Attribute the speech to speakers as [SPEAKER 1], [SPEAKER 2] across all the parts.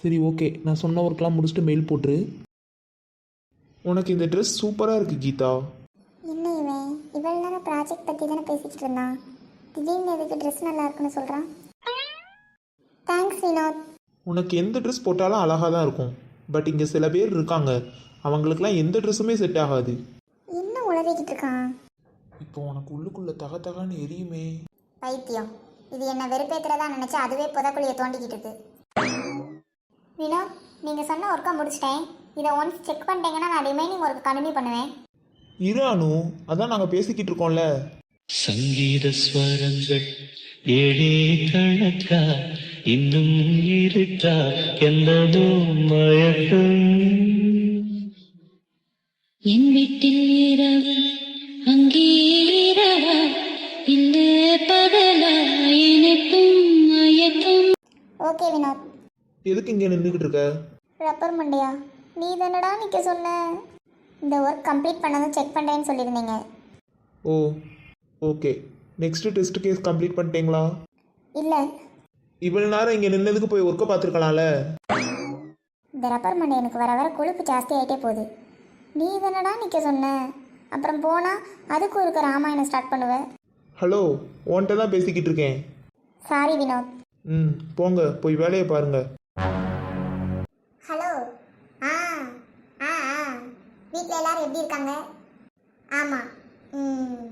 [SPEAKER 1] சரி ஓகே நான் சொன்ன ஒர்க்லாம் முடிச்சுட்டு மெயில் போட்டுரு. உனக்கு இந்த ட்ரெஸ் சூப்பராக இருக்கு கீதா.
[SPEAKER 2] என்ன இவன்? இவ்வளோ நேரம் ப்ராஜெக்ட் பற்றி தானே பேசிக்கிட்டு இருந்தான் திடீர்னு எதுக்கு ட்ரெஸ் நல்லா இருக்குன்னு சொல்கிறான் தேங்க்ஸ் வினோத்
[SPEAKER 1] உனக்கு எந்த ட்ரெஸ் போட்டாலும் அழகாக தான் இருக்கும். பட் இங்கே சில பேர் இருக்காங்க. அவங்களுக்குலாம் எந்த ட்ரெஸ்ஸுமே செட் ஆகாது.
[SPEAKER 2] என்ன உளறிக்கிட்டு இருக்கான்?
[SPEAKER 1] இப்போ உனக்கு உள்ளுக்குள்ள தக தகன்னு எரியுமே.
[SPEAKER 2] பைத்தியம். இது என்ன வெறுப்பேத்துறதா நினச்சி அதுவே புதக்குழியை தோண்டிக்கிட்டு இருக்கு. வினோத் நீங்கள் சொன்ன ஒர்க்கை முடிச்சிட்டேன். இதை ஒன்ஸ் செக் பண்ணிட்டீங்கன்னா நான் ரிமைனிங் ஒர்க் கண்டினியூ பண்ணுவேன்.
[SPEAKER 1] இரு அனு அதான் நாங்கள் பேசிக்கிட்டு இருக்கோம்ல.
[SPEAKER 3] சங்கீத ஸ்வரங்கள் ஏழே கணக்கா இன்னும் இருக்கா? எந்ததோ மயக்கம்.
[SPEAKER 4] என் வீட்டில் இரவு அங்கே இரவா? இல்ல பகலா எனக்கும் மயக்கம்.
[SPEAKER 2] ஓகே வினோத்.
[SPEAKER 1] எதுக்கு இங்கே நின்றுக்கிட்டு இருக்க
[SPEAKER 2] ரப்பர் மண்டையா? நீ தானடா நிற்க சொன்ன. இந்த ஒர்க் கம்ப்ளீட் பண்ணதும் செக் பண்ணுறேன்னு சொல்லியிருந்தீங்க.
[SPEAKER 1] ஓ okay next test case complete பண்ணிட்டீங்களா?
[SPEAKER 2] இல்லை.
[SPEAKER 1] இவ்வளோ நேரம் இங்கே நின்னதுக்கு போய் ஒர்க்கை பார்த்துருக்கலாம்ல?
[SPEAKER 2] இந்த ரப்பர் மண்டை எனக்கு வர வர கொழுப்பு ஜாஸ்தி ஆகிட்டே போகுது. நீ தானடா நிற்க சொன்ன. அப்புறம் போனால் அதுக்கும் இருக்க ராமாயணம் ஸ்டார்ட் பண்ணுவேன்
[SPEAKER 1] ஹலோ உன்கிட்ட தான் பேசிக்கிட்டு இருக்கேன்.
[SPEAKER 2] சாரி வினோத்.
[SPEAKER 1] ம் போங்க போய் வேலையை பாருங்க.
[SPEAKER 2] ஹலோ. ஆ ஆ ஆ. வீட்டில் எல்லாரும் எப்படி இருக்காங்க? ஆமாம் ம்.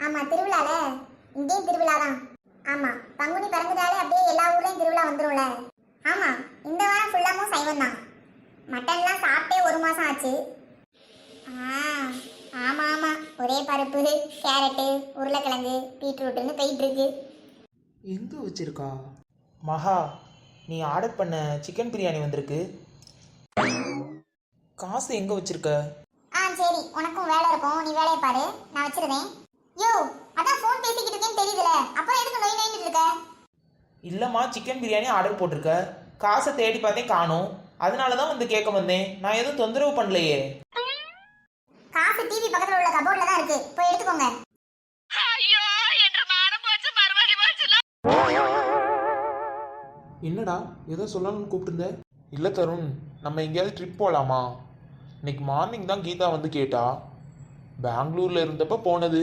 [SPEAKER 2] ஆமாம் திருவிழால? இங்கேயும் திருவிழா தான். ஆமாம் பங்குனி பிறந்ததாலே அப்படியே எல்லா ஊர்லேயும் திருவிழா வந்துரும்ல? ஆமாம் இந்த வாரம் ஃபுல்லாமும் சைவம் தான். மட்டன்லாம் சாப்பிட்டே ஒரு மாதம் ஆச்சு. ஆ ஆமாம் ஆமாம் ஒரே பருப்பு கேரட்டு உருளைக்கிழங்கு பீட்ரூட்டுன்னு போயிட்டுருக்கு
[SPEAKER 1] எங்கே வச்சுருக்கா? மகா நீ ஆர்டர் பண்ண சிக்கன் பிரியாணி வந்திருக்கு. காசு எங்கே வச்சிருக்க?
[SPEAKER 2] ஆ சரி. உனக்கும் வேலை இருக்கும். நீ வேலையை பாரு. நான் வச்சிருந்தேன். யோ அதான் ஃபோன் பேசிக்கிட்டு இருக்கேன்னு தெரியுதுல. அப்புறம் எதுக்கு நோய் நோயின்னு இருக்க?
[SPEAKER 1] இல்லைம்மா சிக்கன் பிரியாணி ஆர்டர் போட்டிருக்க. காசை தேடி பார்த்தேன் காணும். அதனால தான் வந்து கேட்க வந்தேன். நான் எதுவும் தொந்தரவு பண்ணலையே.
[SPEAKER 2] காசு டிவி பக்கத்துல உள்ள கபோர்ட்ல தான் இருக்கு. போய் எடுத்துக்கோங்க.
[SPEAKER 1] என்னடா ஏதோ சொல்லணும்னு கூப்பிட்டுருந்த? இல்லை தருண் நம்ம எங்கேயாவது ட்ரிப் போகலாமா இன்னைக்கு மார்னிங் தான் கீதா வந்து கேட்டா. பெங்களூரில் இருந்தப்ப போனது.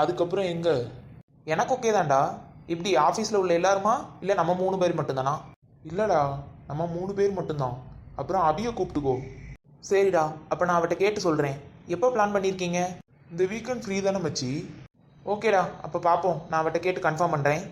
[SPEAKER 1] அதுக்கப்புறம் எங்கே? எனக்கு ஓகே தான்டா. இப்படி ஆஃபீஸில் உள்ள எல்லாருமா? இல்லை நம்ம மூணு பேர் மட்டும்தானா? இல்லைடா நம்ம மூணு பேர் மட்டும்தான். அப்புறம் அபியை கூப்பிட்டுக்கோ. சரிடா அப்போ நான் அவட்ட கேட்டு சொல்கிறேன் எப்போ பிளான் பண்ணியிருக்கீங்க இந்த வீக்கெண்ட் ஃப்ரீ தானே மச்சி. ஓகேடா அப்போ பார்ப்போம் நான் அவட்ட கேட்டு கன்ஃபார்ம் பண்ணுறேன்